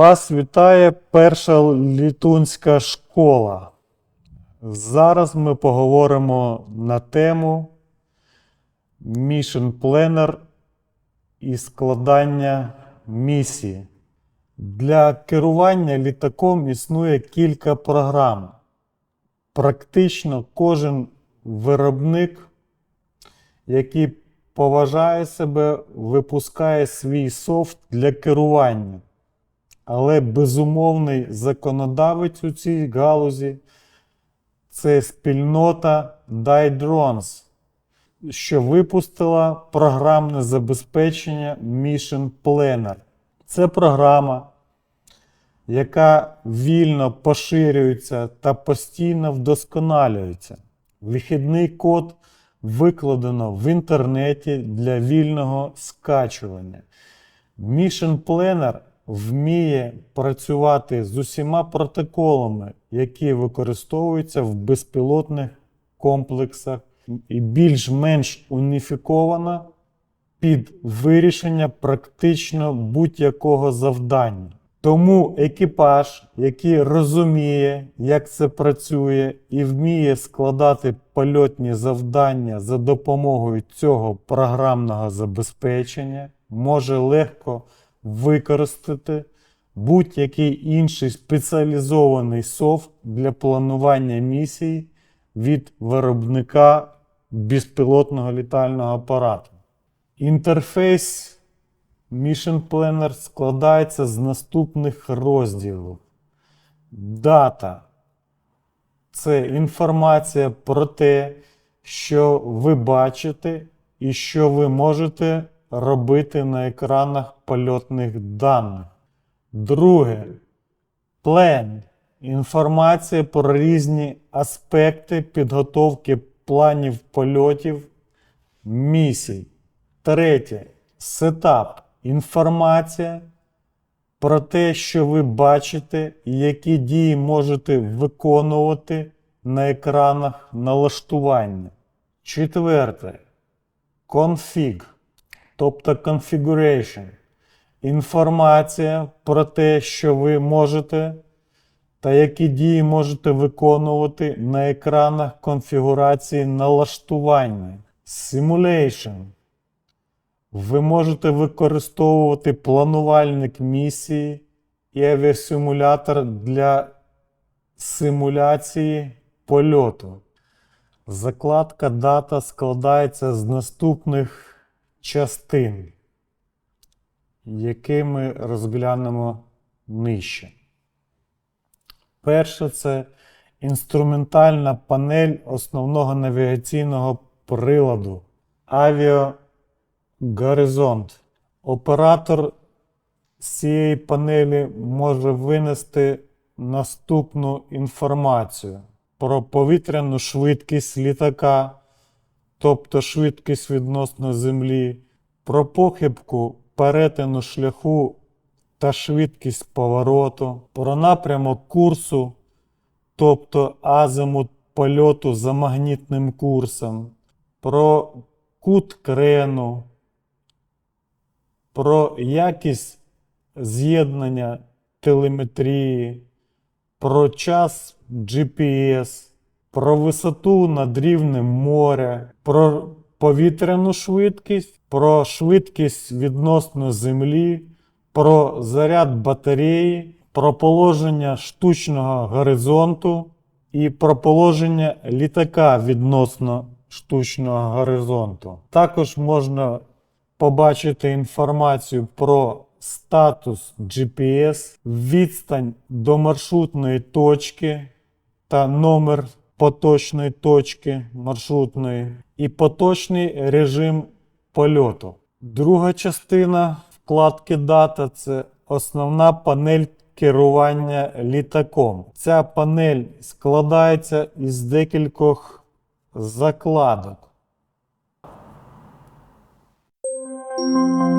Вас вітає перша літунська школа. Зараз ми поговоримо на тему Mission Planner і складання місії. Для керування літаком існує кілька програм. Практично кожен виробник, який поважає себе, випускає свій софт для керування. Але безумовний законодавець у цій галузі це спільнота DieDrones, що випустила програмне забезпечення Mission Planner. Це програма, яка вільно поширюється та постійно вдосконалюється. Вихідний код викладено в інтернеті для вільного скачування. Mission Planner вміє працювати з усіма протоколами, які використовуються в безпілотних комплексах, і більш-менш уніфікована під вирішення практично будь-якого завдання. Тому екіпаж, який розуміє, як це працює, і вміє складати польотні завдання за допомогою цього програмного забезпечення, може легко використати будь-який інший спеціалізований софт для планування місій від виробника безпілотного літального апарату. Інтерфейс Mission Planner складається з наступних розділів. Дата це інформація про те, що ви бачите і що ви можете робити на екранах польотних даних. Друге. План. Інформація про різні аспекти підготовки планів польотів місій. Третє. Сетап. Інформація про те, що ви бачите і які дії можете виконувати на екранах налаштування. Четверте. Конфіг тобто configuration. Інформація про те, що ви можете та які дії можете виконувати на екранах конфігурації налаштування. Simulation. Ви можете використовувати планувальник місії і авіасимулятор для симуляції польоту. Закладка дата складається з наступних частин, які ми розглянемо нижче. Перше це інструментальна панель основного навігаційного приладу Авіагоризонт. Оператор цієї панелі може винести наступну інформацію про повітряну швидкість літака тобто швидкість відносно Землі, про похибку перетину шляху та швидкість повороту, про напрямок курсу, тобто азимут польоту за магнітним курсом, про кут крену, про якість з'єднання телеметрії, про час GPS про висоту над рівнем моря, про повітряну швидкість, про швидкість відносно Землі, про заряд батареї, про положення штучного горизонту і про положення літака відносно штучного горизонту. Також можна побачити інформацію про статус GPS, відстань до маршрутної точки та номер поточної точки маршрутної і поточний режим польоту. Друга частина вкладки Дата це основна панель керування літаком. Ця панель складається із декількох закладок. Música